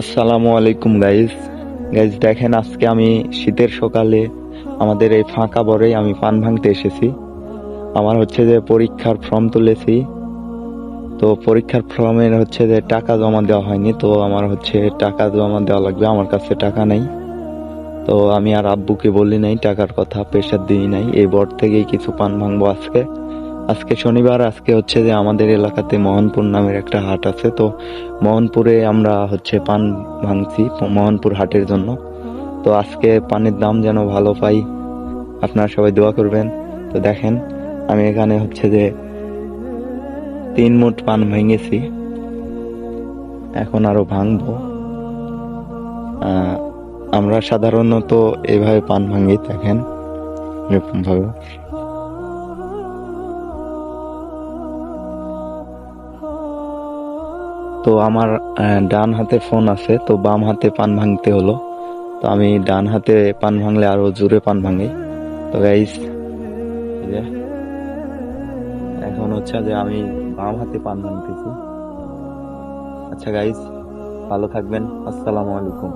আসসালামু আলাইকুম guys guys দেখেন, আজকে আমি শীতের সকালে আমাদের এই ফাঁকা বরে আমি পান ভাঙতে এসেছি। আমার হচ্ছে যে পরীক্ষার ফর্ম তুলেছি। তো পরীক্ষার ফর্মের হচ্ছে যে টাকা জমা দেওয়া হয়নি, তো আমার হচ্ছে টাকা জমা দেওয়া লাগবে, আমার কাছে টাকা নেই। তো আমি আর আব্বুকে বলি নাই, টাকার কথা, প্রেশার দিই নাই। এই বর থেকেই কিছু পান ভাঙবো আজকে। আজকে শনিবার, আজকে হচ্ছে যে আমাদের এলাকাতে মোহনপুর নামের একটা হাট আছে। তো মোহনপুরে আমরা হচ্ছে পান ভাঙছি, মোহনপুর হাটের জন্য। তো আজকে পানের দাম যেন ভালো পাই, আপনারা সবাই দোয়া করবেন। তো দেখেন, আমি এখানে হচ্ছে যে তিন মুঠ পান ভেঙেছি। এখন আরও ভাঙবো। আমরা সাধারণত এভাবে পান ভাঙি, দেখেন এরকম তো আমার ডান হাতে ফোন আছে, তো বাম হাতে পান ভাঙতে হলো। তো আমি ডান হাতে পান ভাঙলে আরও জোরে পান ভাঙি। তো গাইস এখন হচ্ছে যে আমি বাম হাতে পান ভাঙতেছি। আচ্ছা গাইস ভালো থাকবেন, আসসালামু আলাইকুম।